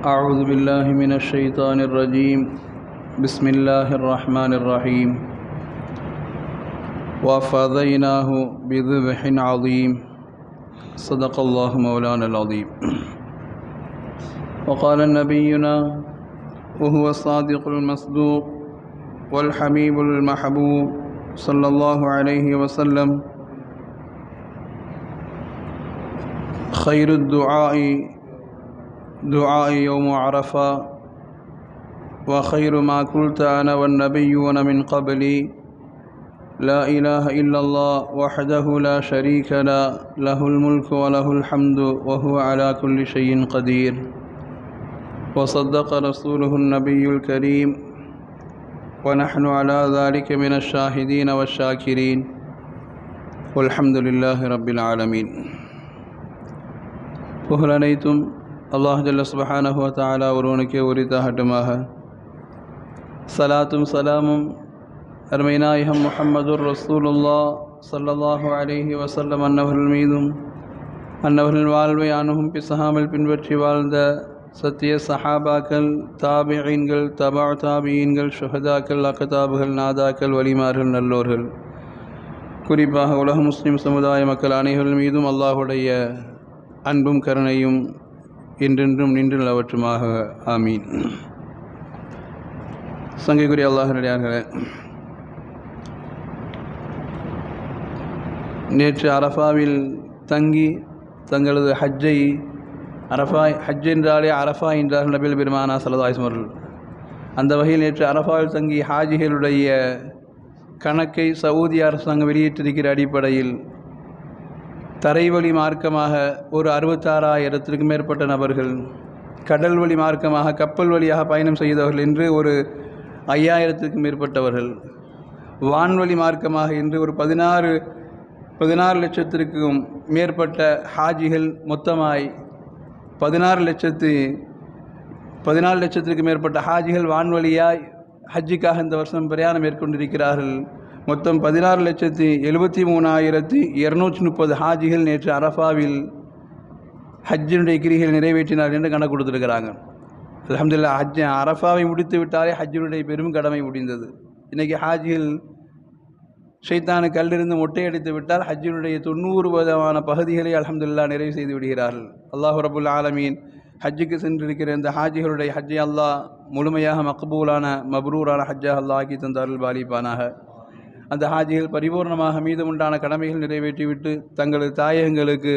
أعوذ بالله من الشيطان الرجيم. بسم الله الرحمن الرحيم. وفديناه بذبح عظيم. صدق الله مولانا العظيم. وقال نبينا وهو الصادق المصدوق والحبيب المحبوب صلى الله عليه وسلم. خير الدعاء دعاء يوم عرفة وخير ما قلت أنا والنبيون من قبلي. لا إله إلا الله وحده لا شريك لا له الملك وله الحمد وهو على كل شيء قدير. وصدق رسوله النبي الكريم ونحن على ذلك من الشاهدين والشاكرين. والحمد لله رب العالمين. புகழனைத்தும் அல்லாஹ் ஜல்ல சுபஹானஹு தாலா ஒருவனுக்கே உரித்தாகட்டுமாக சலாத்தும் சலாமும் அருமை நாயகம் முஹம்மதுர் ரசூலுல்லா சல்லல்லாஹு அலைஹி வசல்லம் அன்னவர்கள் மீதும் அன்னவர்கள் வாழ்வை அணுகும் பிசகாமல் பின்பற்றி வாழ்ந்த சத்திய சஹாபாக்கள் தாபியீன்கள் தபா தாபியீன்கள் ஷுஹதாக்கள் அக்கதாபுகள் நாதாக்கள் வலிமார்கள் நல்லோர்கள் குறிப்பாக உலக முஸ்லிம் சமுதாய மக்கள் அனைவர்கள் மீதும் அல்லாஹுடைய அன்பும் கருணையும் என்றென்றும் நின்று நிலவற்றுமாக ஆமீன். சங்கைக்குரிய அல்லாஹனடியார்களே நேற்று அரஃபாவில் தங்கி தங்களது ஹஜ்ஜை அரஃபா ஹஜ் என்றாலே அரஃபா என்றார்கள் நபில் பெருமானா சலதாய்ஸ்மர்கள் அந்த வகையில் நேற்று அரஃபாவில் தங்கி ஹாஜிகளுடைய கணக்கை சவுதி அரசாங்கம் வெளியிட்டிருக்கிற அடிப்படையில் தரைவழி மார்க்கமாக ஒரு அறுபத்தாறாயிரத்திற்கும் மேற்பட்ட நபர்கள் கடல் வழி மார்க்கமாக கப்பல் வழியாக பயணம் செய்தவர்கள் என்று ஒரு ஐயாயிரத்திற்கும் மேற்பட்டவர்கள். வான்வழி மார்க்கமாக என்று ஒரு பதினாறு பதினாறு லட்சத்திற்கும் மேற்பட்ட ஹாஜிகள் மொத்தமாய் பதினாறு லட்சத்து பதினாலு லட்சத்திற்கு மேற்பட்ட ஹாஜிகள் வான்வழியாய் ஹஜ்ஜிக்காக இந்த வருஷம் பிரயாணம் மேற்கொண்டிருக்கிறார்கள். மொத்தம் பதினாறு லட்சத்தி எழுபத்தி மூணாயிரத்தி இரநூற்றி முப்பது ஹாஜிகள் நேற்று அரஃபாவில் ஹஜ்ஜினுடைய கிரிகள் நிறைவேற்றினார் என்று கணக்கு கொடுத்துருக்கிறாங்க. அலமதுல்லா ஹஜ் அரஃபாவை முடித்து விட்டாலே ஹஜ்ஜினுடைய பெரும் கடமை முடிந்தது. இன்றைக்கி ஹாஜிகள் ஷைத்தானு கல்லிருந்து மொட்டையடித்து விட்டால் ஹஜ்ஜினுடைய தொண்ணூறு விதமான பகுதிகளை அலமதுல்லா நிறைவு செய்து விடுகிறார்கள். அல்லாஹ் ரபுல் ஆலமீன் ஹஜ்ஜுக்கு சென்றிருக்கிற இந்த ஹாஜிகளுடைய ஹஜ்ஜை அல்லாஹ் முழுமையாக மக்பூலான மப்ரூரான ஹஜ்ஜா அல்லாஹ் ஆக்கி தந்தார்கள் பாலிப்பானாக. அந்த ஹாஜிகள் பரிபூர்ணமாக மீதமுண்டான கடமைகள் நிறைவேற்றிவிட்டு தங்களது தாயகங்களுக்கு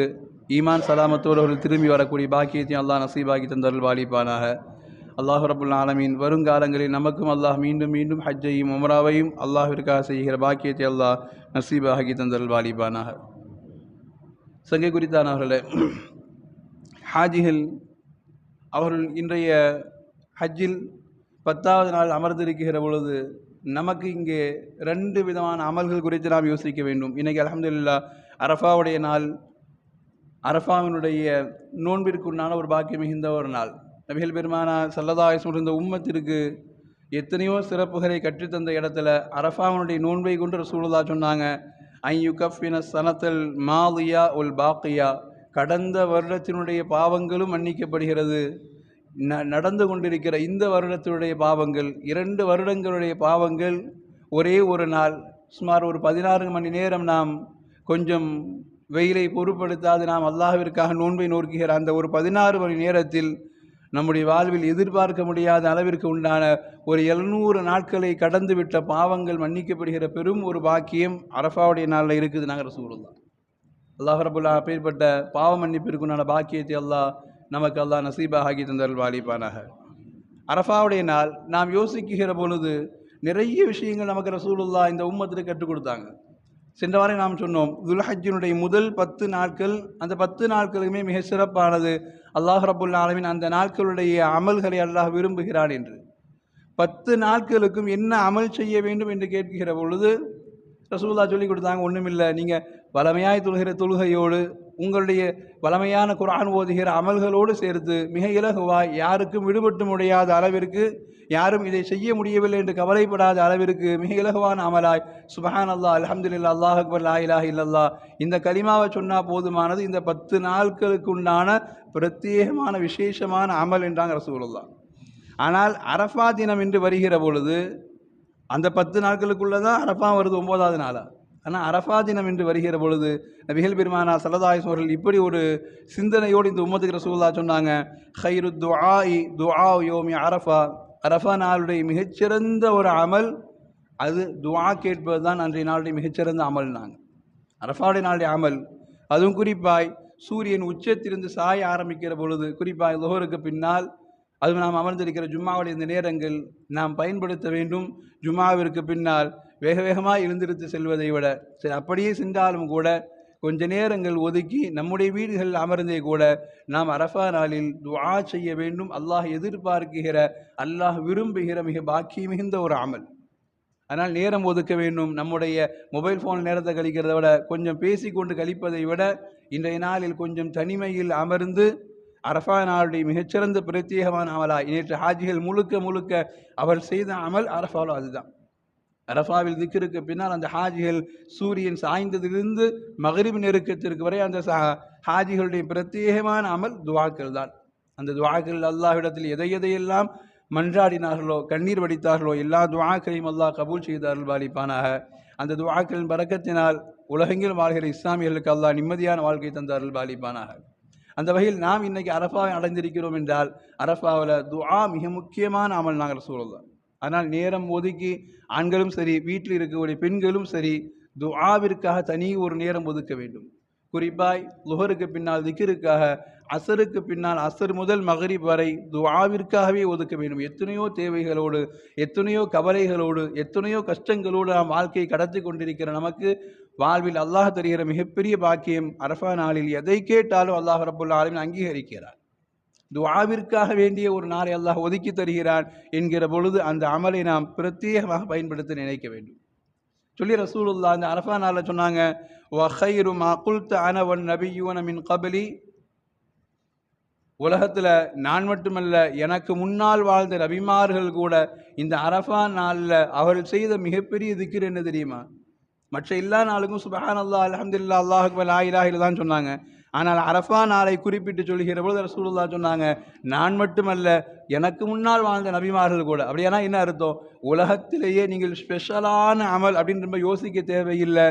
ஈமான் சலாமத்தோடு அவர்கள் திரும்பி வரக்கூடிய பாக்கியத்தையும் அல்லாஹ் நசீபாக்கி தந்தவர்கள் வாலிப்பானாக அல்லாஹ் ரபுல் ஆலமீன் வருங்காலங்களில் நமக்கும் அல்லாஹ் மீண்டும் மீண்டும் ஹஜ்ஜையும் உமராவையும் அல்லாஹிற்காக செய்கிற பாக்கியத்தை அல்லாஹ் நசீபாகி தந்தல் வாலிபானாக. சங்கை குறித்தானவர்களே ஹாஜிகள் அவர்கள் இன்றைய ஹஜ்ஜில் பத்தாவது நாள் அமர்ந்திருக்கிற பொழுது நமக்கு இங்கே ரெண்டு விதமான அமல்கள் குறித்து நாம் யோசிக்க வேண்டும். இன்றைக்கி அலமதுல்லா அரஃபாவுடைய நாள் அரஃபாவினுடைய நோன்பிற்குண்டான ஒரு பாக்கியம் மிகுந்த ஒரு நாள். நபிகள் பெருமானா சல்லதாயசம் இருந்த உம்மத்திற்கு எத்தனையோ சிறப்புகளை கற்றுத்தந்த இடத்துல அரஃபாவினுடைய நோன்பை கொண்டு சூழலாக சொன்னாங்க ஐ யுகஃபின சனத்தல் மாலியா உல் பாக்கியா. கடந்த வருடத்தினுடைய பாவங்களும் மன்னிக்கப்படுகிறது. ந நடந்து கொண்டிருக்கிற இந்த வருடத்தினுடைய பாவங்கள் இரண்டு வருடங்களுடைய பாவங்கள் ஒரே ஒரு நாள் சுமார் ஒரு பதினாறு மணி நேரம் நாம் கொஞ்சம் வெயிலை பொருட்படுத்தாது நாம் அல்லாஹிற்காக நோன்பை நோக்குகிற அந்த ஒரு பதினாறு மணி நேரத்தில் நம்முடைய வாழ்வில் எதிர்பார்க்க முடியாத அளவிற்கு உண்டான ஒரு எழுநூறு நாட்களை கடந்து விட்ட பாவங்கள் மன்னிக்கப்படுகிற பெரும் ஒரு பாக்கியம் அரஃபாவுடைய நாளில் இருக்குது நாங்கள் சூழலாம் அல்லாஹ் ரபுல்லா அப்பேற்பட்ட பாவ மன்னிப்பிற்குண்டான பாக்கியத்தை அல்லாஹ் நமக்கு அல்லாஹ் நசீபாக ஆக்கி தந்தல் வாலிப்பானாக அரஃபாவுடைய நாள் நாம் யோசிக்குகிற பொழுது நிறைய விஷயங்கள் நமக்கு ரசூலுல்லா இந்த உம்மத்தில் கற்றுக் கொடுத்தாங்க. சென்ற வாரம் நாம் சொன்னோம் துல்ஹஜினுடைய முதல் பத்து நாட்கள் அந்த பத்து நாட்களுமே மிக சிறப்பானது. அல்லாஹ் ரபுல் ஆலமின் அந்த நாட்களுடைய அமல்களை அல்லாஹ் விரும்புகிறான் என்று. பத்து நாட்களுக்கும் என்ன அமல் செய்ய வேண்டும் என்று கேட்கிற பொழுது ரசூல்லா சொல்லி கொடுத்தாங்க ஒன்றுமில்லை நீங்கள் வளமையாய் தொழுகிற தொழுகையோடு உங்களுடைய வளமையான குரான் ஓதுகிற அமல்களோடு சேர்த்து மிக இலகுவாய் யாருக்கும் விடுபட்டு முடியாத அளவிற்கு யாரும் இதை செய்ய முடியவில்லை என்று கவலைப்படாத அளவிற்கு மிக இலகுவான அமலாய். சுபஹான் அல்லா அலமதுல்லா அல்லாஹ் அக்பர் லா இலாஹ இல்லல்லா இந்த கலிமாவை சொன்னால் போதுமானது இந்த பத்து நாட்களுக்கு உண்டான பிரத்யேகமான விசேஷமான அமல் என்றாங்க ரசூலுல்லா ஆனால் அரஃபா தினம் என்று வருகிற பொழுது அந்த பத்து நாட்களுக்குள்ளே தான் அரஃபா வருது ஒம்போதாவது நாளாக ஆனால் அரஃபா தினம் என்று வருகிற பொழுது நபிகள் பெருமானா சல்லதாயிஸ் அவர்கள் இப்படி ஒரு சிந்தனையோடு இந்த உம்மத்துக்கு ரசூல்லா சொன்னாங்க ஹைரு துஆஇ துஆ யோமி அரஃபா. அரஃபா நாளுடைய மிகச்சிறந்த ஒரு அமல் அது துவா கேட்பது தான் அன்றைய நாளுடைய மிகச்சிறந்த அமல் நாங்கள் அரஃபாவுடைய நாளுடைய அமல். அதுவும் குறிப்பாய் சூரியன் உச்சத்திலிருந்து சாய ஆரம்பிக்கிற பொழுது குறிப்பாக லோகருக்கு பின்னால் அது நாம் அமர்ந்திருக்கிற ஜும்மாவுடைய இந்த நேரங்கள் நாம் பயன்படுத்த வேண்டும். ஜும்மாவிற்கு பின்னால் வேக வேகமாக எழுந்திருத்து செல்வதை விட சரி அப்படியே சென்றாலும் கூட கொஞ்ச நேரங்கள் ஒதுக்கி நம்முடைய வீடுகளில் அமர்ந்தே கூட நாம் அரஃபா நாளில் துவா செய்ய வேண்டும். அல்லாஹ் எதிர்பார்க்கிற அல்லாஹ் விரும்புகிற மிக பாக்கியம் மிகுந்த ஒரு அமல். அதனால் நேரம் ஒதுக்க வேண்டும். நம்முடைய மொபைல் ஃபோன் நேரத்தை கழிக்கிறத விட கொஞ்சம் பேசிக்கொண்டு கழிப்பதை விட இன்றைய நாளில் கொஞ்சம் தனிமையில் அமர்ந்து அரஃபா நாளுடைய மிகச்சிறந்த பிரத்யேகமான அமலாய் நேற்று ஹாஜிகள் முழுக்க முழுக்க அவர் செய்த அமல் அரஃபாலும் அதுதான். அரஃபாவில் திக்கிற்கு பின்னால் அந்த ஹாஜிகள் சூரியன் சாய்ந்ததிலிருந்து மகரிப் நெருக்கத்திற்கு வரை அந்த ஹாஜிகளுடைய பிரத்யேகமான அமல் துவாக்கள் தான். அந்த துவாக்கள் அல்லாஹ்விடத்தில் எதை எதையெல்லாம் மன்றாடினார்களோ கண்ணீர் வடித்தார்களோ எல்லா துவாக்களையும் அல்லாஹ் கபூல் செய்தார்கள் பாலிப்பானாக. அந்த துவாக்களின் பறக்கத்தினால் உலகெங்கில் வாழ்கிற இஸ்லாமியர்களுக்கு அல்லாஹ் நிம்மதியான வாழ்க்கை தந்தார்கள் பாலிப்பானாக. அந்த வகையில் நாம் இன்னைக்கு அரஃபாவை அடைந்திருக்கிறோம் என்றால் அரஃபாவில் துஆ மிக முக்கியமான அமல் நாங்கள் சூழல்தான் ஆனால் நேரம் ஒதுக்கி ஆண்களும் சரி வீட்டில் இருக்கக்கூடிய பெண்களும் சரி துஆவிற்காக தனி ஒரு நேரம் ஒதுக்க வேண்டும். குறிப்பாய் லுஹருக்கு பின்னால் திக்கிற்காக அசருக்கு பின்னால் அசர் முதல் மகரிப் வரை துஆவிற்காகவே ஒதுக்க வேண்டும். எத்தனையோ தேவைகளோடு எத்தனையோ கவலைகளோடு எத்தனையோ கஷ்டங்களோடு நாம் வாழ்க்கையை கடத்தி கொண்டிருக்கிற நமக்கு வாழ்வில் அல்லாஹ் தருகிற மிகப்பெரிய பாக்கியம் அரஃபா நாளில் எதை கேட்டாலும் அல்லாஹ் ரபுல்லா ஆலமின் அங்கீகரிக்கிறார். துவாவிற்காக வேண்டிய ஒரு நாளை அல்லாஹ் ஒதுக்கி தருகிறான் என்கிற பொழுது அந்த அமலை நாம் பிரத்யேகமாக பயன்படுத்த நினைக்க வேண்டும். சொல்லி ரசூலுல்லா அந்த அரஃபா நாளில் சொன்னாங்க வஹைரு மா அனவன் நபியுவன மின் கபலி. உலகத்தில் நான் மட்டுமல்ல எனக்கு முன்னால் வாழ்ந்த ரபிமார்கள் கூட இந்த அரஃபா நாளில் அவர்கள் செய்த மிகப்பெரிய திக்கிர் என்ன தெரியுமா? மற்ற எல்லா நாளுக்கும் சுபஹான் அல்லா அலமதுல்லா அல்லாஹ் அக்பர் ஆயிலாஹில் தான் சொன்னாங்க. ஆனால் அரஃபா நாளை குறிப்பிட்டு சொல்கிற பொழுது ரசூலுல்லா சொன்னாங்க நான் மட்டுமல்ல எனக்கு முன்னால் வாழ்ந்த நபிமார்கள் கூட. அப்படியானா என்ன அர்த்தம்? உலகத்திலேயே நீங்கள் ஸ்பெஷலான அமல் அப்படின்னு ரொம்ப யோசிக்க தேவையில்லை.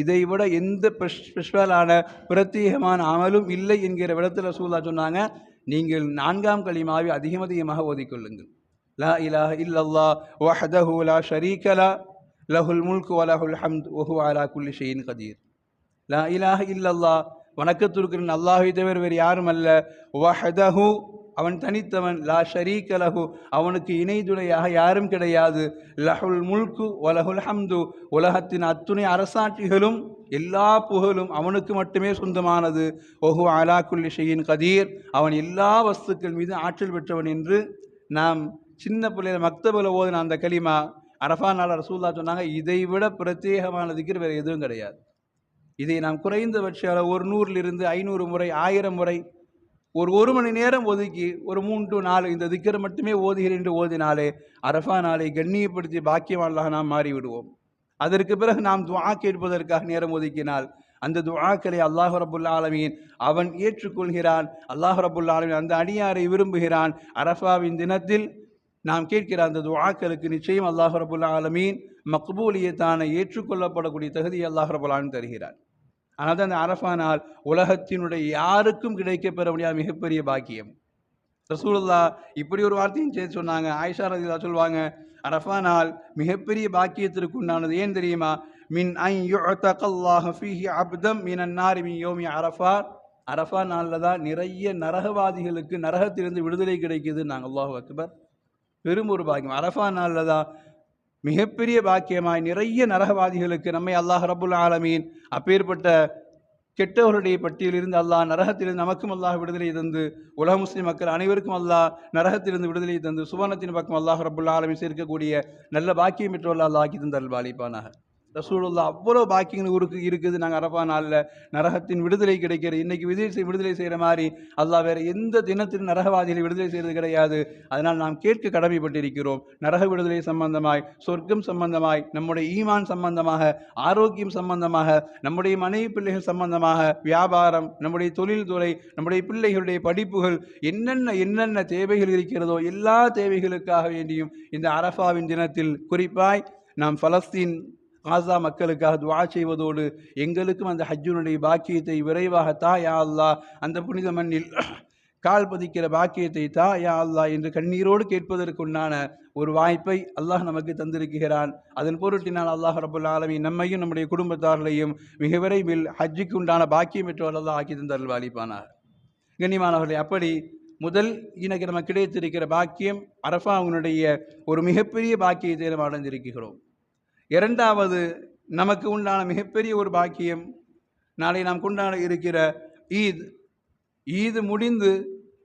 இதை விட எந்த ஸ்பெஷலான பிரத்யேகமான அமலும் இல்லை என்கிற விடத்தில் ரசூல்லா சொன்னாங்க. நீங்கள் நான்காம் களிமாவை அதிகம் அதிகமாக ஓதிக்கொள்ளுங்கள் லா இலாஹ இல்லல்லா வஹதஹு லா ஷரீகலா லஹுல் முல்க் வலஹுல் ஹம்த் ஒஹு அலா குல்லி ஷெயின் கதீர். லா இலாஹ இல்லல்லா வணக்கத்திற்கிற அல்லாஹை தவிர வேறு யாரும் அல்ல வஹதஹு அவன் தனித்தவன். லா ஷரீக லஹு அவனுக்கு இணைதுணையாக யாரும் கிடையாது. லஹுல் முல்கு வலஹுல் ஹம்து உலகத்தின் அத்துணை அரசாட்சிகளும் எல்லா புகழும் அவனுக்கு மட்டுமே சொந்தமானது. ஒஹு அலா குல்லி ஷெயின் கதீர் அவன் எல்லா வஸ்துக்கள் மீது ஆற்றல் பெற்றவன் என்று நாம் சின்ன பிள்ளையில மக்தபில் ஓதின அந்த களிமா அரஃபா நாள் ரசூல்லா சொன்னாங்க இதை விட பிரத்யேகமான வேறு எதுவும் கிடையாது. இதை நாம் குறைந்தபட்ச ஒரு நூறிலிருந்து ஐநூறு முறை ஆயிரம் முறை ஒரு ஒரு மணி நேரம் ஒதுக்கி ஒரு மூணு டு நாலு இந்த திக்கரை மட்டுமே ஓதுகிறேன் என்று ஓதினாலே அரஃபா நாளை கண்ணியப்படுத்தி பாக்கியமானதாக நாம் மாறிவிடுவோம். அதற்கு பிறகு நாம் துவா கேட்பதற்காக நேரம் ஒதுக்கினால் அந்த துவாக்களை அல்லாஹ் ரபுல்லா ஆலமீன் அவன் ஏற்றுக்கொள்கிறான். அல்லாஹ் ரபுல்லா ஆலமீன் அந்த அடியாரை விரும்புகிறான். அரஃபாவின் தினத்தில் நாம் கேட்கிற அந்த துவாக்களுக்கு நிச்சயம் அல்லாஹ் ரபுல்லா ஆலமீன் மக்பூலியத்தான ஏற்றுக்கொள்ளப்படக்கூடிய தகுதி அல்லாஹ் ரபுல்லான்னு தருகிறான். ஆனால் அந்த அரஃபா நாள் உலகத்தினுடைய யாருக்கும் கிடைக்க பெற முடியாத மிகப்பெரிய பாக்கியம். ரசூல்லா இப்படி ஒரு வார்த்தையும் சேர்த்து சொன்னாங்க. ஆயிஷா ரதிலா சொல்லுவாங்க அரஃபா நாள் மிகப்பெரிய பாக்கியத்திற்கு உண்டானது ஏன் தெரியுமா? மின் ஐ யுஅத்தகல்லாஹு ஃபீஹி அப்தம் மினன் நாரி மின் யோமி அரஃபா. அரஃபா நாளில் தான் நிறைய நரகவாதிகளுக்கு நரகத்திலிருந்து விடுதலை கிடைக்குது நாங்கள் அல்லாஹு அக்பர். பெரும் ஒரு பாக்கியம். அரஃபா நாளில் தான் மிகப்பெரிய பாக்கியமாய் நிறைய நரகவாதிகளுக்கு நம்மை அல்லாஹ் ரபுல் ஆலமீன் அப்பேற்பட்ட கெட்டவர்களுடைய பட்டியலிருந்து அல்லாஹ் நரகத்திலிருந்து நமக்கும் அல்லாஹ் விடுதலை தந்து உலக முஸ்லிம் மக்கள் அனைவருக்கும் அல்லாஹ் நரகத்திலிருந்து விடுதலை தந்து சுவர்ணத்தின் பக்கம் அல்லாஹ் ரபுல் ஆலமீன் சேர்க்கக்கூடிய நல்ல பாக்கியம் பெற்றவர்கள் அல்லாஹ் ஆக்கி தந்தல் பாலிபானாக ரசூலுல்லா அவ்வளோ பாக்கியங்கள் ஊருக்கு இருக்குது நாங்கள் அரபா நாளில். நரகத்தின் விடுதலை கிடைக்கிறது. இன்னைக்கு விடுதலை செய் விடுதலை செய்கிற மாதிரி அல்லாஹ் வேற எந்த தினத்திலும் நரகவாதிகளை விடுதலை செய்கிறது கிடையாது. அதனால் நாம் கேட்க கடமைப்பட்டிருக்கிறோம். நரக விடுதலை சம்பந்தமாய் சொர்க்கம் சம்பந்தமாய் நம்முடைய ஈமான் சம்பந்தமாக ஆரோக்கியம் சம்பந்தமாக நம்முடைய மனைவி பிள்ளைகள் சம்பந்தமாக வியாபாரம் நம்முடைய தொழில்துறை நம்முடைய பிள்ளைகளுடைய படிப்புகள் என்னென்ன என்னென்ன தேவைகள் இருக்கிறதோ எல்லா தேவைகளுக்காக வேண்டியும் இந்த அரஃபாவின் தினத்தில் குறிப்பாய் நாம் பலஸ்தீன் காசா மக்களுக்காக துவா செய்வதோடு எங்களுக்கும் அந்த ஹஜ்ஜுனுடைய பாக்கியத்தை விரைவாக தா யா அல்லாஹ் அந்த புனித மண்ணில் கால் பதிக்கிற பாக்கியத்தை தா யா அல்லாஹ் என்று கண்ணீரோடு கேட்பதற்குண்டான ஒரு வாய்ப்பை அல்லாஹ் நமக்கு தந்திருக்கிறான். அதன் பொருட்டினால் அல்லாஹ் ரபுல் ஆலமி நம்மையும் நம்முடைய குடும்பத்தார்களையும் மிக விரைவில் ஹஜ்ஜுக்கு உண்டான பாக்கியம் பெற்றவர் அல்லாஹ் ஆக்கி தந்தல் வாலிப்பானார் கண்ணியமானவர்களே அப்படி முதல் இனக்கு நமக்கு கிடைத்திருக்கிற பாக்கியம் அரஃபா அவனுடைய ஒரு மிகப்பெரிய பாக்கியத்தை நாம் அடைந்திருக்கிறோம். இரண்டாவது நமக்கு உண்டான மிகப்பெரிய ஒரு பாக்கியம் நாளை நாம் கொண்டாட இருக்கிற ஈத். ஈது முடிந்து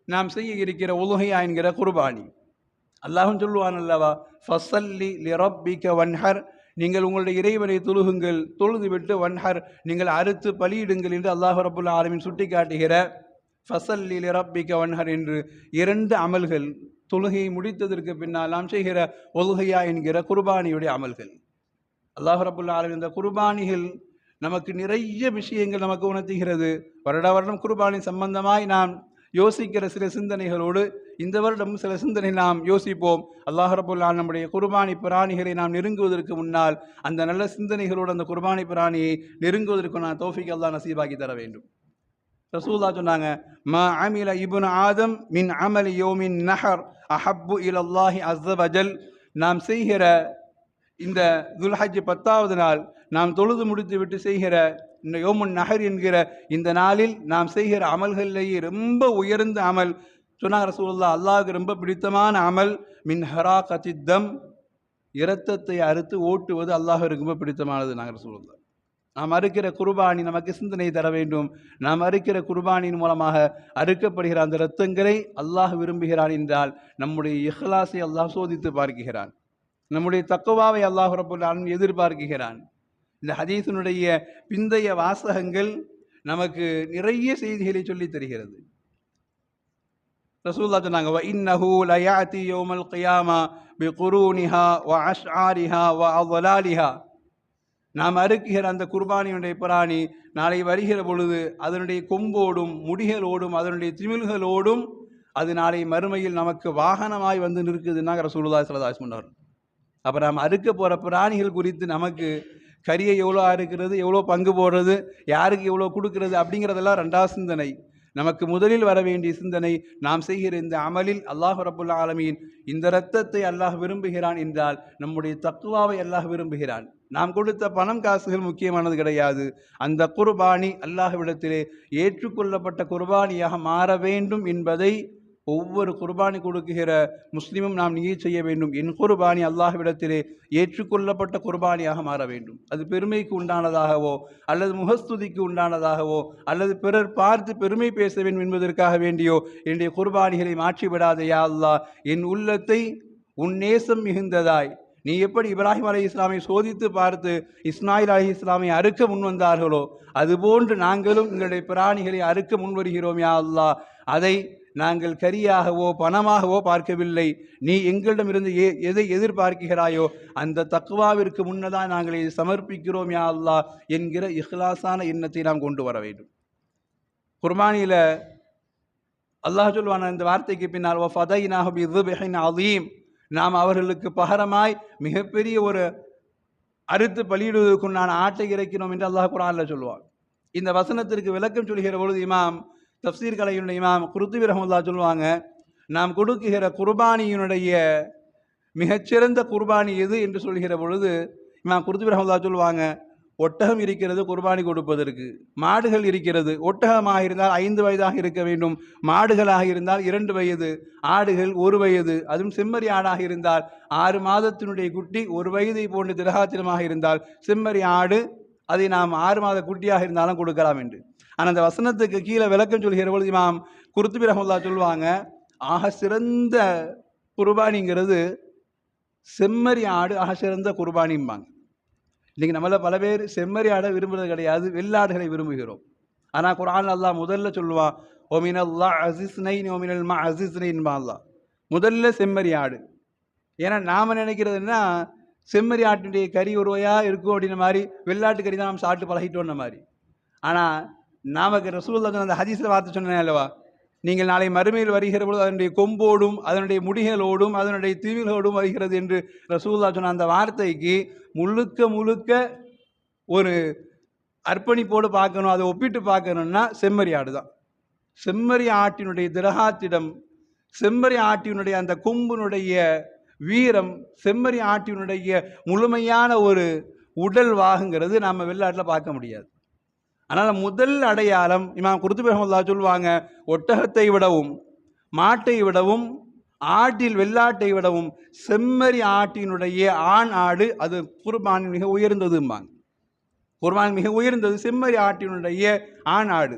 நாம் செய்ய இருக்கிற உலகையா என்கிற குர்பானி. அல்லாஹும் சொல்லுவான் அல்லவா ஃபசல்லி லிரப்பிக்க வன்ஹர். நீங்கள் உங்களுடைய இறைவனை தொழுகுங்கள் தொழுது விட்டு வன்ஹர். நீங்கள் அறுத்து பலியிடுங்கள் என்று அல்லாஹ் ரபுல் ஆலமின் சுட்டி காட்டுகிற ஃபசல்லி லிரப்பிக்க வன்ஹர் என்று இரண்டு அமல்கள் தொழுகையை முடித்ததற்கு பின்னால் நாம் செய்கிற ஒழுகையா என்கிற குர்பானியுடைய அமல்கள். அல்லாஹ் ரபுல்லா ஆலமின் இந்த குர்பானிகள் நமக்கு நிறைய விஷயங்கள் நமக்கு உணர்த்துகிறது. வருட வருடம் குர்பானி சம்பந்தமாய் நாம் யோசிக்கிற சில சிந்தனைகளோடு இந்த வருடம் சில சிந்தனை நாம் யோசிப்போம். அல்லாஹ் ரபுல்லா நம்முடைய குர்பானி பிராணிகளை நாம் நெருங்குவதற்கு முன்னால் அந்த நல்ல சிந்தனைகளோடு அந்த குர்பானி பிராணியை நெருங்குவதற்கு நான் தோஃபிக் அல்லாஹ் நசீபாக்கி தர வேண்டும். ரசூல்லா சொன்னாங்க ம அமில இபுன் ஆதம் மின் அமலி யோமின் நஹர் அஹப்பு இலல்லாஹி அஸ்வஜல் நாம் செய்கிற இந்த துல்ஹஜ் பத்தாவது நாள் நாம் தொழுது முடித்து விட்டு செய்கிற இந்த யோமுன் நகர் என்கிற இந்த நாளில் நாம் செய்கிற அமல்களிலேயே ரொம்ப உயர்ந்த அமல். சொன்னாங்க ரசூலுல்லா அல்லாஹ்வுக்கு ரொம்ப பிடித்தமான அமல் மின் ஹரா கச்சித்தம் இரத்தத்தை அறுத்து ஓட்டுவது அல்லாஹருக்கு ரொம்ப பிடித்தமானது நாங்கள் ரசூலுல்லா நாம் அறுக்கிற குர்பானி நமக்கு சிந்தனை தர வேண்டும். நாம் அறுக்கிற குர்பானியின் மூலமாக அறுக்கப்படுகிற அந்த இரத்தங்களை அல்லாஹ் விரும்புகிறான் என்றால் நம்முடைய இஹ்லாசை அல்லாஹ் சோதித்து பார்க்கிறான். நம்முடைய தக்குவாவை அல்லாஹ் ரபுல்லாலும் எதிர்பார்க்குகிறான் இந்த ஹதீஸினுடைய பிந்தைய வாசகங்கள் நமக்கு நிறைய செய்திகளை சொல்லித் தருகிறது. ரசூல்லா சொன்னாங்க வ இன்னஹு லயாத்தி யோமல் கியாமா பி குரூனிஹா வ அஷ்ஆரிஹா வ அவலாலிஹா. நாம் அறுக்குகிற அந்த குர்பானியுடைய பிராணி நாளை வருகிற பொழுது அதனுடைய கொம்போடும் முடிகளோடும் அதனுடைய திமில்களோடும் அது நாளை மறுமையில் நமக்கு வாகனமாய் வந்து நிற்குதுன்னாங்க ரசூலுல்லா ஸல்லல்லாஹு அலைஹி அப்போ நாம் அறுக்க போகிற பிராணிகள் குறித்து நமக்கு கரியை எவ்வளோ அறுக்கிறது எவ்வளோ பங்கு போடுறது யாருக்கு எவ்வளோ கொடுக்கறது அப்படிங்கிறதெல்லாம் ரெண்டாவது சிந்தனை. நமக்கு முதலில் வர வேண்டிய சிந்தனை நாம் செய்கிற இந்த அமலில் அல்லாஹ் ரபுல்லா ஆலமீன் இந்த இரத்தத்தை அல்லாஹ் விரும்புகிறான் என்றால் நம்முடைய தக்குவாவை அல்லாஹ் விரும்புகிறான். நாம் கொடுத்த பணம் காசுகள் முக்கியமானது கிடையாது. அந்த குர்பானி அல்லாஹ்விடத்திலே ஏற்றுக்கொள்ளப்பட்ட குர்பானியாக மாற வேண்டும் என்பதை ஒவ்வொரு குர்பானி கொடுக்குகிற முஸ்லீமும் நாம் நியை செய்ய வேண்டும். என் குர்பானி அல்லாஹ்விடத்திலே ஏற்றுக்கொள்ளப்பட்ட குர்பானியாக மாற வேண்டும். அது பெருமைக்கு உண்டானதாகவோ அல்லது முகஸ்துதிக்கு உண்டானதாகவோ அல்லது பிறர் பார்த்து பெருமை பேச வேண்டும் என்பதற்காக வேண்டியோ என்னுடைய குர்பானிகளை மாற்றிவிடாதையா அல்லாஹ். என் உள்ளத்தை உன் நேசம் மிகுந்ததாய். நீ எப்படி இப்ராஹிம் அலி இஸ்லாமை சோதித்து பார்த்து இஸ்மாயில் அலி இஸ்லாமை அறுக்க முன்வந்தார்களோ அதுபோன்று நாங்களும் எங்களுடைய பிராணிகளை அறுக்க முன்வருகிறோம் யா அல்லா அதை நாங்கள் கரியாகவோ பணமாகவோ பார்க்கவில்லை. நீ எங்களிடமிருந்து ஏ எதை எதிர்பார்க்கிறாயோ அந்த தக்குவாவிற்கு முன்னதாக நாங்கள் இதை சமர்ப்பிக்கிறோம் யா அல்லாஹ் என்கிற இஹ்லாசான எண்ணத்தை நாம் கொண்டு வர வேண்டும். குர்பானியில் அல்லாஹ் சொல்வான இந்த வார்த்தைக்கு பின்னால் ஃபதைனாஹு பிதுபிஹின் அலீம். நாம் அவர்களுக்கு பகரமாய் மிகப்பெரிய ஒரு அறுத்து பலியிடுவதற்கு நான் ஆட்டை இறக்கினோம் என்று அல்லாஹ் குரானில் சொல்லுவான் இந்த வசனத்திற்கு விளக்கம் சொல்கிற பொழுது இமாம் தப்சீர் கலையினுடைய இமாம் குருத்துபி ரஹமுல்லா சொல்லுவாங்க நாம் கொடுக்குகிற குர்பானியினுடைய மிகச்சிறந்த குர்பானி எது என்று சொல்கிற பொழுது இமாம் குருத்துபி ரஹமுல்லா சொல்லுவாங்க ஒட்டகம் இருக்கிறது குர்பானி கொடுப்பதற்கு மாடுகள் இருக்கிறது ஒட்டகமாக இருந்தால் ஐந்து வயதாக இருக்க வேண்டும் மாடுகளாக இருந்தால் இரண்டு வயது ஆடுகள் ஒரு வயது அதுவும் செம்மறி ஆடாக இருந்தால் ஆறு மாதத்தினுடைய குட்டி ஒரு வயதை போன்று திரகாத்திரமாக இருந்தால் செம்மறி ஆடு அதை நாம் ஆறு மாத குட்டியாக இருந்தாலும் கொடுக்கலாம் என்று. ஆனால் அந்த வசனத்துக்கு கீழே விளக்கம் சொல்கிற பொழுது இமாம் குருத்துபி ரஹமுல்லா சொல்லுவாங்க ஆக சிறந்த குர்பானிங்கிறது செம்மறி ஆடு ஆக சிறந்த குர்பானிம்பாங்க. இன்றைக்கி நம்மள பல பேர் செம்மறி ஆடை விரும்புறது கிடையாது வெள்ளாடுகளை விரும்புகிறோம். ஆனால் குரான் அல்லா முதல்ல சொல்லுவான் ஓமின் அல்லா அசிஸ்னைன் ஓமினல் மா அசிஸ்னைன்பா அல்லாஹ். முதல்ல செம்மறி ஆடு. ஏன்னா நாம் நினைக்கிறதுன்னா செம்மறி ஆட்டினுடைய கறி ஒருவையாக இருக்கும் அப்படின்ற மாதிரி வெள்ளாட்டு கறி தான் நாம் சாப்பிட்டு பழகிட்டோன்ற மாதிரி. ஆனால் நாமக்கு ரசூல்லா அந்த ஹதீஸில் வார்த்தை சொன்னேன் அல்லவா? நீங்கள் நாளை மறுமையில் வருகிற பொழுது அதனுடைய கொம்போடும் அதனுடைய முடிகளோடும் அதனுடைய தீவிகளோடும் வருகிறது என்று ரசூல்லா சொன்ன அந்த வார்த்தைக்கு முழுக்க முழுக்க ஒரு அர்ப்பணிப்போடு பார்க்கணும் அதை ஒப்பிட்டு பார்க்கணும்னா செம்மறி ஆடு தான். செம்மறி ஆட்டினுடைய திரகாத்திடம் செம்மறி ஆட்டினுடைய அந்த கொம்பினுடைய வீரம் செம்மறி ஆட்டினுடைய முழுமையான ஒரு உடல் வாகுங்கிறது நாம் வெளிநாட்டில் பார்க்க முடியாது. அதனால் முதல் அடையாளம் இமாம் குருத்து பெஹமுல்லா சொல்லுவாங்க ஒட்டகத்தை விடவும் மாட்டை விடவும் ஆட்டில் வெள்ளாட்டை விடவும் செம்மறி ஆட்டினுடைய ஆண் ஆடு அது குர்பான் மிக உயர்ந்ததும்பாங்க. குர்பான் மிக உயர்ந்தது செம்மறி ஆட்டினுடைய ஆண் ஆடு.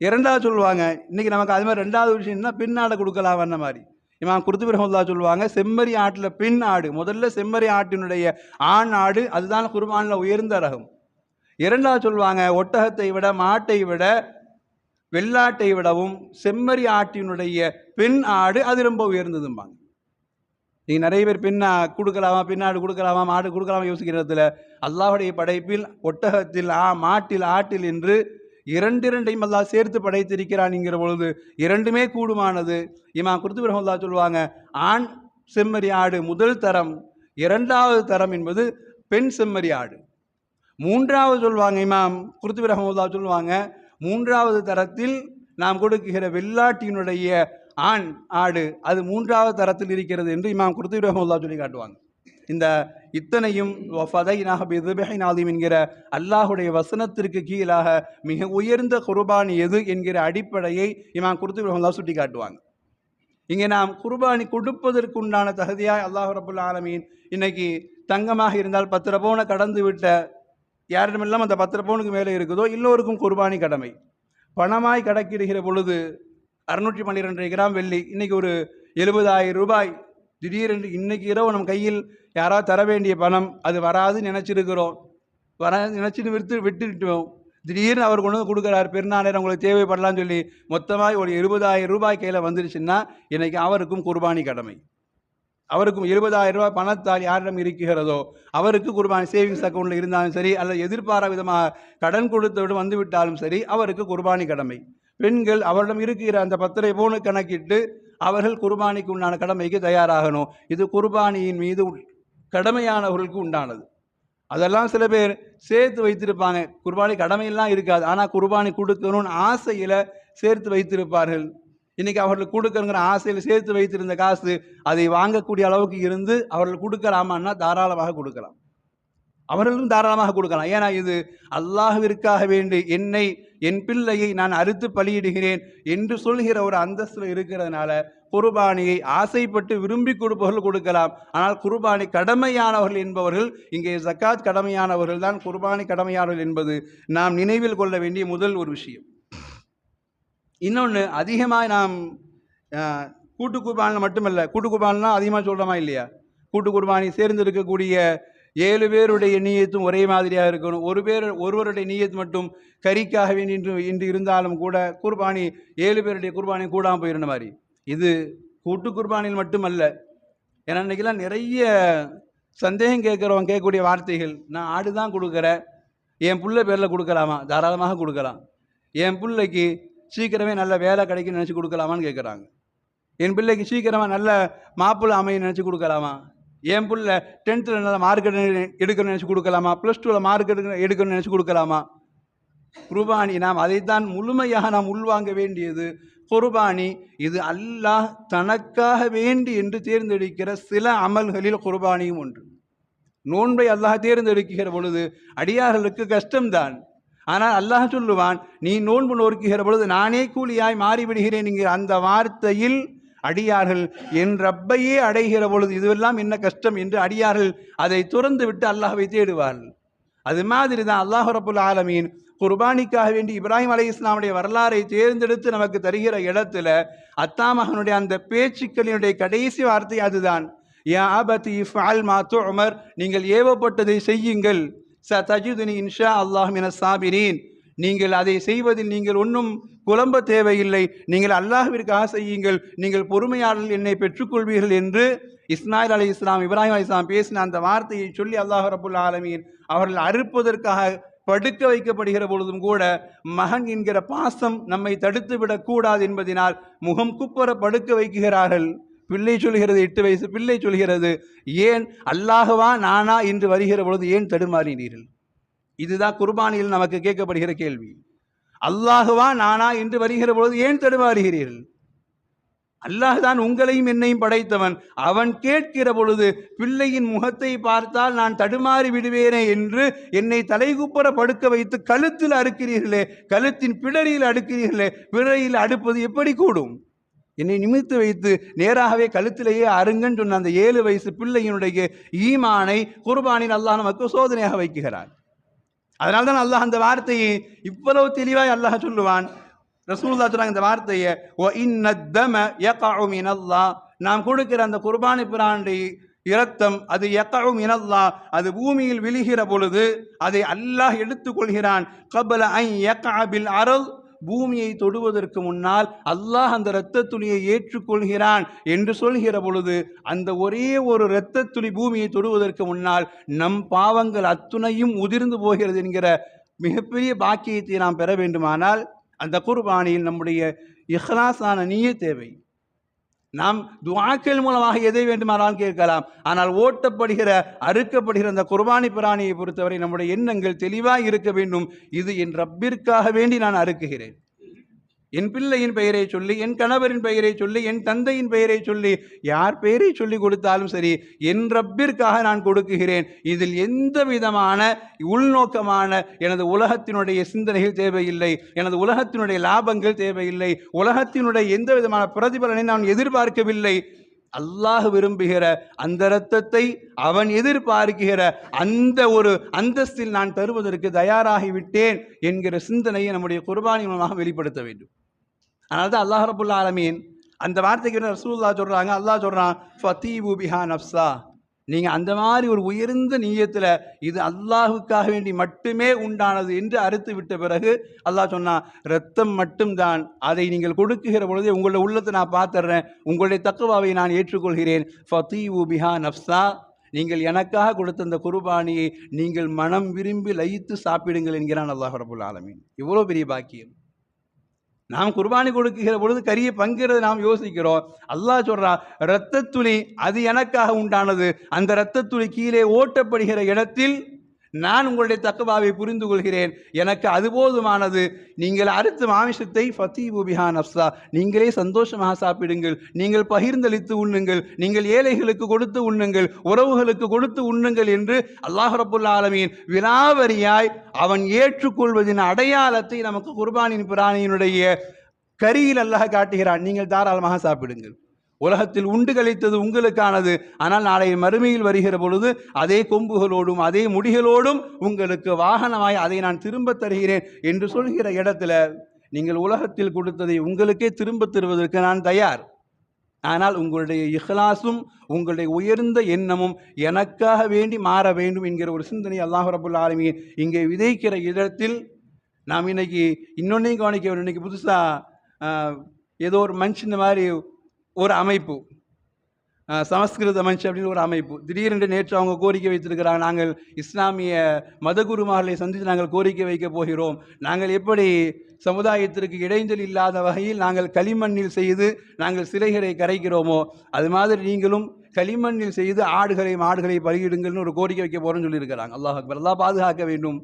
இரண்டாவது சொல்லுவாங்க இன்றைக்கி நமக்கு அது மாதிரி ரெண்டாவது விஷயம்னா பின்னாடை கொடுக்கலாம் அந்த மாதிரி. இமாம் குருத்து ரஹமுல்லா சொல்லுவாங்க செம்மறி ஆட்டில் பின் ஆடு முதல்ல செம்மறி ஆட்டினுடைய ஆண் ஆடு அதுதான் குர்பானில் உயர்ந்த ரகம். இரண்டாவது சொல்லுவாங்க. ஒட்டகத்தை விட மாட்டை விட வெள்ளாட்டை விடவும் செம்மறி ஆட்டினுடைய பெண் ஆடு அது ரொம்ப உயர்ந்ததும்பாங்க. நீங்கள் நிறைய பேர் பின்னா கொடுக்கலாமா பின்னாடு கொடுக்கலாமா மாடு கொடுக்கலாமா யோசிக்கிறதுல அல்லாஹுடைய படைப்பில் ஒட்டகத்தில் ஆ மாட்டில் ஆட்டில் என்று இரண்டிரண்டையும் அல்லா சேர்த்து படைத்திருக்கிறான்ங்கிற பொழுது இரண்டுமே கூடுமானது? இமா குருத்து ரஹமுல்லா சொல்லுவாங்க ஆண் செம்மறி ஆடு முதல் தரம் இரண்டாவது தரம் என்பது பெண் செம்மறி ஆடு. மூன்றாவது சொல்லுவாங்க இமாம் குருத்துபி ரஹமுல்லா சொல்லுவாங்க மூன்றாவது தரத்தில் நாம் கொடுக்குகிற வெள்ளாட்டியினுடைய ஆண் ஆடு அது மூன்றாவது தரத்தில் இருக்கிறது என்று இமாம் குருத்துபி ரஹமுல்லா சொல்லி காட்டுவாங்க. இந்த இத்தனையும் நாதீம் என்கிற அல்லாஹுடைய வசனத்திற்கு கீழாக மிக உயர்ந்த குர்பானி எது என்கிற அடிப்படையை இமாம் குருத்துபி ரஹமுல்லா சுட்டி காட்டுவாங்க. இங்கே நாம் குர்பானி கொடுப்பதற்குண்டான தகுதியாக அல்லாஹ் ரபுல் ஆலமீன் இன்னைக்கு தங்கமாக இருந்தால் பத்து ரபோனை கடந்து விட்ட யாரிடமெல்லாம் அந்த பத்து பவுனுக்கு மேலே இருக்குதோ எல்லோருக்கும் குர்பானி கடமை. பணமாய் கடக்கிடுகிற பொழுது அறுநூற்றி பன்னிரெண்டரை கிராம் வெள்ளி இன்றைக்கி ஒரு எழுபதாயிரம் ரூபாய். திடீரென்று இன்றைக்கி இரவு நம் கையில் யாராவது தர வேண்டிய பணம் அது வராதுன்னு நினச்சிருக்கிறோம். வர நினச்சிட்டு விற்று விட்டுட்டோம். திடீர்னு அவர் கொண்டு வந்து கொடுக்குறாரு பெருநாளர் உங்களுக்கு தேவைப்படலான்னு சொல்லி மொத்தமாக ஒரு இருபதாயிரம் ரூபாய் கையில் வந்துருச்சுன்னா இன்றைக்கி அவருக்கும் குர்பானி கடமை. அவருக்கும் இருபதாயிரம் ரூபாய் பணத்தால் யாரிடம் இருக்கிறதோ அவருக்கு குர்பானி சேவிங்ஸ் அக்கௌண்ட்டில் இருந்தாலும் சரி அல்லது எதிர்பாரா விதமாக கடன் கொடுத்தவிடம் வந்துவிட்டாலும் சரி அவருக்கு குர்பானி கடமை. பெண்கள் அவரிடம் இருக்கிற அந்த பத்திரை போனு கணக்கிட்டு அவர்கள் குர்பானிக்கு உண்டான கடமைக்கு தயாராகணும். இது குர்பானியின் மீது கடமையானவர்களுக்கு உண்டானது. அதெல்லாம் சில பேர் சேர்த்து வைத்திருப்பாங்க. குர்பானி கடமையெல்லாம் இருக்காது. ஆனால் குர்பானி கொடுக்கணும்னு ஆசையில் சேர்த்து வைத்திருப்பார்கள். இன்னைக்கு அவர்களுக்கு கொடுக்கணுங்கிற ஆசையில் சேர்த்து வைத்திருந்த காசு அதை வாங்கக்கூடிய அளவுக்கு இருந்து அவர்கள் கொடுக்கலாமான்னா தாராளமாக கொடுக்கலாம். அவர்களும் தாராளமாக கொடுக்கலாம். ஏன்னா இது அல்லாஹிற்காக வேண்டி என்னை என் பிள்ளையை நான் அறுத்து பலியிடுகிறேன் என்று சொல்கிற ஒரு அந்தஸ்தில் இருக்கிறதுனால குர்பானியை ஆசைப்பட்டு விரும்பி கொடுப்பவர்கள் கொடுக்கலாம். ஆனால் குர்பானி கடமையானவர்கள் என்பவர்கள் இங்கே ஜக்காத் கடமையானவர்கள் தான் குர்பானி கடமையானவர்கள் என்பது நாம் நினைவில் கொள்ள வேண்டிய முதல் ஒரு விஷயம். இன்னொன்று அதிகமாக நாம் கூட்டு குர்பானில் மட்டுமல்ல கூட்டு குர்பான்லாம் அதிகமாக சொல்கிறோமா இல்லையா? கூட்டு குர்பானி சேர்ந்து இருக்கக்கூடிய ஏழு பேருடைய நீயத்தும் ஒரே மாதிரியாக இருக்கணும். ஒரு பேர் ஒருவருடைய நீயத்து மட்டும் கறிக்காக வேண்டி இன்று இன்று இருந்தாலும் கூட குர்பானி ஏழு பேருடைய குர்பானி கூடாமல் போயிருந்த மாதிரி. இது கூட்டு குர்பானியில் மட்டுமல்ல. ஏன்னா இன்றைக்கெல்லாம் நிறைய சந்தேகம் கேட்குறவங்க கேட்கக்கூடிய வார்த்தைகள் நான் ஆடு தான் கொடுக்குறேன் என் பிள்ளை பேரில் கொடுக்கலாமா? தாராளமாக கொடுக்கலாம். என் பிள்ளைக்கு சீக்கிரமே நல்ல வேலை கிடைக்குன்னு நினச்சி கொடுக்கலாமான்னு கேட்குறாங்க என் பிள்ளைக்கு சீக்கிரமாக நல்ல மாப்பிள்ளை அமைய நினச்சி கொடுக்கலாமா? என் பிள்ளை டென்த்தில் நல்ல மார்க் எடுக்கணும்னு நினச்சி கொடுக்கலாமா? ப்ளஸ் டூவில் மார்க் எடுக்க எடுக்கணும்னு நினச்சி கொடுக்கலாமா? குர்பானி நாம் அதைத்தான் முழுமையாக நாம் உள்வாங்க வேண்டியது. குர்பானி இது அல்லாஹ் தனக்காக வேண்டி என்று தேர்ந்தெடுக்கிற சில அமல்களில் குர்பானியும் ஒன்று நோன்பை அல்லாஹ் தேர்ந்தெடுக்கிற பொழுது அடியார்களுக்கு கஷ்டம்தான். ஆனால் அல்லாஹ் சொல்லுவான் நீ நோன்பு நோக்குகிற பொழுது நானே கூலியாய் மாறிவிடுகிறேன் என்கிற அந்த வார்த்தையில் அடியார்கள் என் ரப்பையே அடைகிற பொழுது இதுவெல்லாம் என்ன கஷ்டம் என்று அடியார்கள் அதை துறந்து விட்டு அல்லாஹ்வை தேடுவார்கள். அது மாதிரி தான் அல்லாஹ் ரபுல் ஆலமீன் குர்பானிக்காக வேண்டி இப்ராஹிம் அலி இஸ்லாமுடைய வரலாறை தேர்ந்தெடுத்து நமக்கு தருகிற இடத்துல அத்தாமகனுடைய அந்த பேச்சுக்களினுடைய கடைசி வார்த்தை அதுதான். யா அபதி ஃபால் மாத்து உமர் நீங்கள் ஏவப்பட்டதை செய்யுங்கள். ச தஜுதுனி இன்ஷா அல்லாஹ் என சாபிரீன். நீங்கள் அதை செய்வதில் நீங்கள் ஒன்றும் குழம்ப தேவையில்லை. நீங்கள் அல்லாஹ்விற்காக செய்யுங்கள். நீங்கள் பொறுமையாளர்கள் என்னை பெற்றுக்கொள்வீர்கள் என்று இஸ்மாயில் அலி இஸ்லாம் இப்ராஹிம் அலி இஸ்லாம் பேசின அந்த வார்த்தையை சொல்லி அல்லாஹ் ரபுல் ஆலமீன் அவர்கள் அறுப்பதற்காக படுக்க வைக்கப்படுகிற பொழுதும் கூட மகன் என்கிற பாசம் நம்மை தடுத்து விடக்கூடாது என்பதினால் முகம் குப்பர படுக்க வைக்குகிறார்கள். பிள்ளை சொல்கிறது எட்டு வயசு பிள்ளை சொல்கிறது ஏன் அல்லாகவா நானா என்று வருகிற பொழுது ஏன் தடுமாறினீர்கள்? இதுதான் குர்பானியில் நமக்கு கேட்கப்படுகிற கேள்வி. அல்லாகவா நானா என்று வருகிற பொழுது ஏன் தடுமாறுகிறீர்கள்? அல்லாஹ் தான் உங்களையும் என்னையும் படைத்தவன். அவன் கேட்கிற பொழுது பிள்ளையின் முகத்தை பார்த்தால் நான் தடுமாறி விடுவேனே என்று என்னை தலைகுப்புற படுக்க வைத்து கழுத்தில் அறுக்கிறீர்களே கழுத்தின் பிடரியில் அடுக்கிறீர்களே பிடரியில் அடுப்பது எப்படி கூடும்? என்னை நிமித்து வைத்து நேராகவே கழுத்திலேயே அருங்கன்னு சொன்ன அந்த ஏழு வயசு பிள்ளையினுடைய ஈமானை குர்பானின் அல்லாஹ் நமக்கு சோதனையாக வைக்குகிறார் அதனால தான் அல்லாஹ் அந்த வார்த்தையை இவ்வளவு தெளிவாய் அல்லாஹ் சொல்லுவான். ரசூல்லா சொன்னாங்க இந்த வார்த்தையை ஓ இன்னத்தம யகஉ மினல்லாஹ். நாம் கொடுக்கிற அந்த குர்பானி பிராண்டி இரத்தம் அது யகஉ இனல்லா அது பூமியில் விழுகிற பொழுது அதை அல்லாஹ் எடுத்துக்கொள்கிறான். கபல ஐ யகஅ பில் அரல் பூமியை தொடுவதற்கு முன்னால் அல்லாஹ் அந்த இரத்த துளியை ஏற்றுக்கொள்கிறான் என்று சொல்கிற பொழுது அந்த ஒரே ஒரு இரத்த துளி பூமியை தொடுவதற்கு முன்னால் நம் பாவங்கள் அத்துணையும் உதிர்ந்து போகிறது என்கிற மிகப்பெரிய பாக்கியத்தை நாம் பெற வேண்டுமானால் அந்த குர்பானியில் நம்முடைய இஹ்லாஸான நீய தேவை. நாம் துவாக்கள் மூலமாக எதை வேண்டுமானாலும் கேட்கலாம். ஆனால் ஓட்டப்படுகிற அறுக்கப்படுகிற அந்த குர்பானி பிராணியை பொறுத்தவரை நம்முடைய எண்ணங்கள் தெளிவாக இருக்க வேண்டும். இது என் ரப்பிற்காக வேண்டி நான் அறுக்குகிறேன். என் பிள்ளையின் பெயரை சொல்லி என் கணவரின் பெயரை சொல்லி என் தந்தையின் பெயரை சொல்லி யார் பெயரை சொல்லி கொடுத்தாலும் சரி என் ரப்பிற்காக நான் கொடுக்குகிறேன். இதில் எந்த விதமான உள்நோக்கமான எனது உலகத்தினுடைய சிந்தனைகள் தேவையில்லை எனது உலகத்தினுடைய லாபங்கள் தேவையில்லை உலகத்தினுடைய எந்த விதமான பிரதிபலனை நான் எதிர்பார்க்கவில்லை. அல்லாஹ் விரும்புகிற அந்த ரத்தத்தை அவன் எதிர்பார்க்கிற அந்த ஒரு அந்தஸ்தில் நான் தருவதற்கு தயாராகிவிட்டேன் என்கிற சிந்தனையை நம்முடைய குர்பானி மூலமாக வெளிப்படுத்த வேண்டும். அதனால தான் அல்லாஹ் ரபுல்லா ஆலமீன் அந்த வார்த்தைக்கு ரசூல்லா சொல்கிறாங்க அல்லாஹ் சொல்கிறான் ஃபத்தீபு பிஹா நப்சா நீங்கள் அந்த மாதிரி ஒரு உயர்ந்த நீயத்தில் இது அல்லாஹுக்காக வேண்டி மட்டுமே உண்டானது என்று அறுத்து விட்ட பிறகு அல்லாஹ் சொன்னான் ரத்தம் மட்டும்தான். அதை நீங்கள் கொடுக்குகிற பொழுதே உங்களுடைய உள்ளத்தை நான் பார்த்துட்றேன். உங்களுடைய தக்குவாவை நான் ஏற்றுக்கொள்கிறேன். ஃபத்தீவு பிஹா நப்சா நீங்கள் எனக்காக கொடுத்த அந்த குர்பானியை நீங்கள் மனம் விரும்பி லயித்து சாப்பிடுங்கள் என்கிறான் அல்லாஹ் ரபுல் ஆலமீன். இவ்வளோ பெரிய பாக்கியம். நாம் குர்பானி கொடுக்குகிற பொழுது கரியை பங்குறது நாம் யோசிக்கிறோம். அல்லாஹ் சொல்றான் துளி அது எனக்காக உண்டானது. அந்த இரத்தத்துளி கீழே ஓட்டப்படுகிற இடத்தில் நான் உங்களுடைய தக்கவாவை புரிந்து கொள்கிறேன் எனக்கு அது போதுமானது. நீங்கள் அறுத்து மாமிசத்தை ஃபத்தீபு பிஹான் அப்சா நீங்களே சந்தோஷமாக சாப்பிடுங்கள். நீங்கள் பகிர்ந்தளித்து உண்ணுங்கள். நீங்கள் ஏழைகளுக்கு கொடுத்து உண்ணுங்கள். உறவுகளுக்கு கொடுத்து உண்ணுங்கள் என்று அல்லாஹ் ரபுல்லா ஆலமீன் விலாவரியாய் அவன் ஏற்றுக்கொள்வதின் அடையாளத்தை நமக்கு குர்பானின் பிராணியினுடைய கரியில் அல்லாஹ் காட்டுகிறான். நீங்கள் தாராளமாக சாப்பிடுங்கள். உலகத்தில் உண்டு கழித்தது உங்களுக்கானது. ஆனால் நாளை மறுமையில் வருகிற பொழுது அதே கொம்புகளோடும் அதே முடிகளோடும் உங்களுக்கு வாகனமாய் அதை நான் திரும்ப தருகிறேன் என்று சொல்கிற இடத்துல நீங்கள் உலகத்தில் கொடுத்ததை உங்களுக்கே திரும்ப தருவதற்கு நான் தயார். ஆனால் உங்களுடைய இஹ்லாசும் உங்களுடைய உயர்ந்த எண்ணமும் எனக்காக வேண்டி மாற வேண்டும் என்கிற ஒரு சிந்தனை அல்லாஹ் ரபுல் ஆலமீன் இங்கே விதைக்கிற இடத்தில் நாம் இன்னைக்கு இன்னொன்னையும் கவனிக்க வேண்டும். இன்னைக்கு புதுசாக ஏதோ ஒரு மனுஷன் இந்த மாதிரி ஒரு அமைப்பு. சமஸ்கிருத மனுஷ் அப்படின்னு ஒரு அமைப்பு. திடீரென்று நேற்று அவங்க கோரிக்கை வைத்திருக்கிறாங்க. நாங்கள் இஸ்லாமிய மதகுருமார்களை சந்தித்து நாங்கள் கோரிக்கை வைக்கப் போகிறோம். நாங்கள் எப்படி சமுதாயத்திற்கு இடைஞ்சல் இல்லாத வகையில் நாங்கள் களிமண்ணில் செய்து நாங்கள் சிலைகளை கரைக்கிறோமோ அது மாதிரி நீங்களும் களிமண்ணில் செய்து ஆடுகளை மாடுகளை பலியிடுங்கள்னு ஒரு கோரிக்கை வைக்க போகிறோம்னு சொல்லியிருக்கிறாங்க. அல்லாஹ் அக்பர். எல்லாம் பாதுகாக்க வேண்டும்.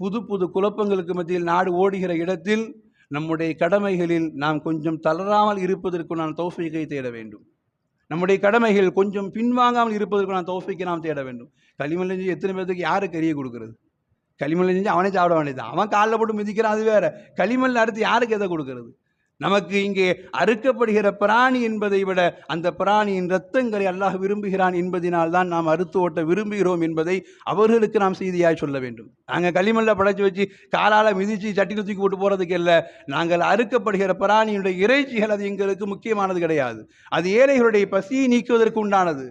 புது புது குழப்பங்களுக்கு மத்தியில் நாடு ஓடுகிற இடத்தில் நம்முடைய கடமைகளில் நாம் கொஞ்சம் தளராமல் இருப்பதற்கு நான் தௌஃபீகை தேட வேண்டும். நம்முடைய கடமைகள் கொஞ்சம் பின்வாங்காமல் இருப்பதற்கு நான் தோஃபிக்கு நாம் தேட வேண்டும். களிமண் செஞ்சு எத்தனை பேர்த்துக்கு யாருக்கு கறியை கொடுக்கறது? களிமண் செஞ்சு அவனே சாப்பிட வேண்டியது அவன் காலில் போட்டு மிதிக்கிறான் அது வேற. களிமண் அடுத்து யாருக்கு எதை கொடுக்கறது? நமக்கு இங்கே அறுக்கப்படுகிற பிராணி என்பதை விட அந்த பிராணியின் இரத்தங்களை அல்லாஹ் விரும்புகிறான் என்பதினால் தான் நாம் அறுத்து ஓட்ட விரும்புகிறோம் என்பதை அவர்களுக்கு நாம் செய்தியாய் சொல்ல வேண்டும். நாங்கள் களிமண்ணில் படைச்சு வச்சு காலால் மிதித்து சட்டியில் தூக்கி போட்டு போகிறதுக்கு இல்லை. நாங்கள் அறுக்கப்படுகிற பிராணியினுடைய இறைச்சிகள் அது எங்களுக்கு முக்கியமானது கிடையாது. அது ஏழைகளுடைய பசியை நீக்குவதற்கு உண்டானது.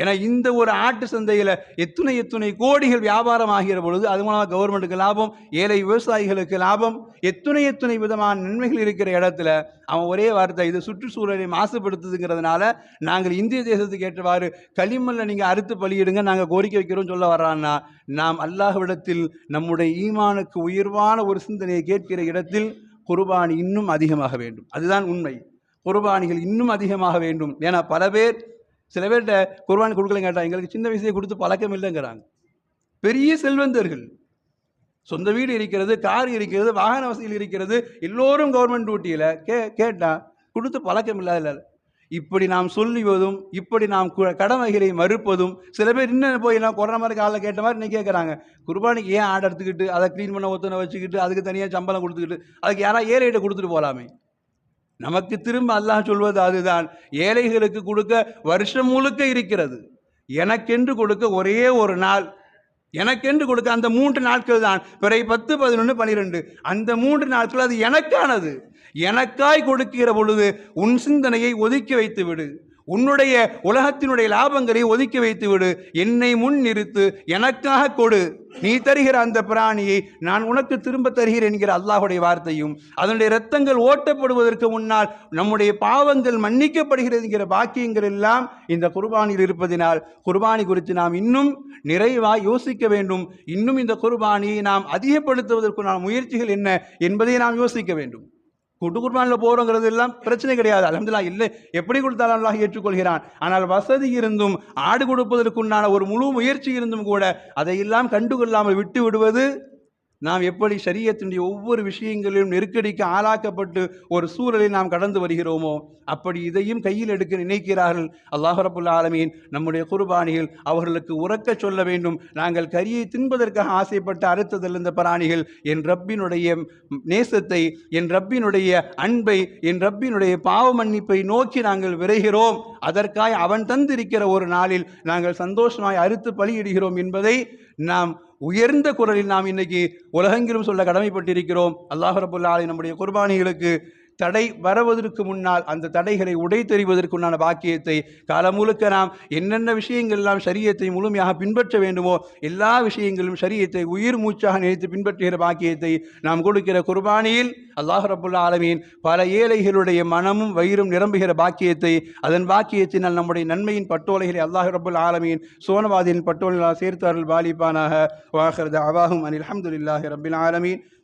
ஏன்னா இந்த ஒரு ஆட்டு சந்தையில் எத்துணை எத்துணை கோடிகள் வியாபாரம் ஆகிற பொழுது அது மூலமாக கவர்மெண்ட்டுக்கு லாபம் ஏழை விவசாயிகளுக்கு லாபம் எத்துணை எத்துணை விதமான நன்மைகள் இருக்கிற இடத்துல அவன் ஒரே வார்த்தை இது சுற்றுச்சூழலை மாசுபடுத்துதுங்கிறதுனால நாங்கள் இந்திய தேசத்துக்கு ஏற்றவாறு களிமல்ல நீங்கள் அறுத்து பலியிடுங்க நாங்கள் கோரிக்கை வைக்கிறோம் சொல்ல வர்றான்னா நாம் அல்லாஹ்விடத்தில் நம்முடைய ஈமானுக்கு உயர்வான ஒரு சிந்தனையை கேட்கிற இடத்தில் குர்பானி இன்னும் அதிகமாக வேண்டும். அதுதான் உண்மை. குர்பானிகள் இன்னும் அதிகமாக வேண்டும். ஏன்னா பல பேர் சில பேர்கிட்ட குர்பானி கொடுக்கலன்னு கேட்டால் எங்களுக்கு சின்ன வயசுலேயே கொடுத்து பழக்கம் இல்லைங்கிறாங்க. பெரிய செல்வந்தர்கள். சொந்த வீடு இருக்கிறது கார் இருக்கிறது வாகன வசதிகள் இருக்கிறது எல்லோரும் கவர்மெண்ட் டியூட்டியில் கே கேட்டால் கொடுத்து பழக்கம் இல்லாத இப்படி நாம் சொல்லுவதும் இப்படி நாம் கு- கடமைகளை மறுப்பதும் சில பேர் இன்னும் போய் நான் கொரோனா மாதிரி காலைல கேட்ட மாதிரி இன்னும் கேட்குறாங்க குர்பானிக்கு ஏன் ஆர்டர் எடுத்துக்கிட்டு அதை க்ளீன் பண்ண ஒத்தனை வச்சுக்கிட்டு அதுக்கு தனியாக சம்பளம் கொடுத்துக்கிட்டு அதுக்கு யாராவது ஏழைகிட்ட கொடுத்துட்டு போகலாமே நமக்கு திரும்ப அல்லாஹ் சொல்வது அதுதான். ஏழைகளுக்கு கொடுக்க வருஷம் முழுக்க இருக்கிறது. எனக்கென்று கொடுக்க ஒரே ஒரு நாள். எனக்கென்று கொடுக்க அந்த மூன்று நாட்கள் தான். பிறை பத்து பதினொன்று பன்னிரெண்டு அந்த மூன்று நாட்கள் அது எனக்கானது. எனக்காய் கொடுக்கிற பொழுது உன் சிந்தனையை ஒதுக்கி வைத்து விடு உன்னுடைய உலகத்தினுடைய லாபங்களை ஒதுக்கி வைத்து விடு என்னை முன் நிறுத்து. எனக்காக கொடு. நீ தருகிற அந்த பிராணியை நான் உனக்கு திரும்ப தருகிறேன் என்கிற அல்லாஹுடைய வார்த்தையும் அதனுடைய இரத்தங்கள் ஓட்டப்படுவதற்கு முன்னால் நம்முடைய பாவங்கள் மன்னிக்கப்படுகிறது என்கிற பாக்கியங்கள் எல்லாம் இந்த குர்பானியில் இருப்பதினால் குர்பானி குறித்து நாம் இன்னும் நிறைவாக யோசிக்க வேண்டும். இன்னும் இந்த குர்பானியை நாம் அதிகப்படுத்துவதற்குண்டான முயற்சிகள் என்ன என்பதை நாம் யோசிக்க வேண்டும். கூட்டு குர்பானில் போகிறோங்கிறது எல்லாம் பிரச்சனை கிடையாது. அலமதுல்லா இல்லை. எப்படி கொடுத்தாலும் அல்லாஹ் ஏற்றுக்கொள்கிறான். ஆனால் வசதி இருந்தும் ஆடு கொடுப்பதற்குண்டான ஒரு முழு முயற்சி இருந்தும் கூட அதையெல்லாம் கண்டுகொள்ளாமல் விட்டு விடுவது நாம் எப்படி சரியத்தினுடைய ஒவ்வொரு விஷயங்களிலும் நெருக்கடிக்கு ஆளாக்கப்பட்டு ஒரு சூழலை நாம் கடந்து வருகிறோமோ அப்படி இதையும் கையில் எடுக்க நினைக்கிறார்கள் அல்லாஹ் ரபுல் ஆலமீன். நம்முடைய குர்பானிகள் அவர்களுக்கு உறக்க சொல்ல வேண்டும். நாங்கள் கரியை தின்பதற்காக ஆசைப்பட்டு அறுத்ததில் இந்த பிராணிகள் என் ரப்பினுடைய நேசத்தை என் ரப்பினுடைய அன்பை என் ரப்பினுடைய பாவ மன்னிப்பை நோக்கி நாங்கள் விரைகிறோம். அதற்காய் அவன் தந்திருக்கிற ஒரு நாளில் நாங்கள் சந்தோஷமாய் அறுத்து பலியிடுகிறோம் என்பதை நாம் உயர்ந்த குரலில் நாம் இன்னைக்கு உலகெங்கிலும் சொல்ல கடமைப்பட்டிருக்கிறோம். அல்லாஹ் ரபுல்லா நம்முடைய குர்பானிகளுக்கு தடை வருவதற்கு முன்னால் அந்த தடைகளை உடை தெரிவதற்குண்டான பாக்கியத்தை காலம் முழுக்க நாம் என்னென்ன விஷயங்கள் எல்லாம் சரியத்தை முழுமையாக பின்பற்ற வேண்டுமோ எல்லா விஷயங்களும் சரியத்தை உயிர் மூச்சாக நினைத்து பின்பற்றுகிற பாக்கியத்தை நாம் கொடுக்கிற குர்பானியில் அல்லாஹ் ரபுல்லா ஆலமீன் பல ஏழைகளுடைய மனமும் வயிறும் நிரம்புகிற பாக்கியத்தை அதன் பாக்கியத்தினால் நம்முடைய நன்மையின் பட்டோலைகளை அல்லாஹ் ரபுல் ஆலமீன் சோனவாதியின் பட்டோலைகளாக சேர்த்தார்கள் பாலிப்பானாக. வாஹர் அவாகும் அனில் அஹமதுல்லாஹி ரபில் ஆலமீன்.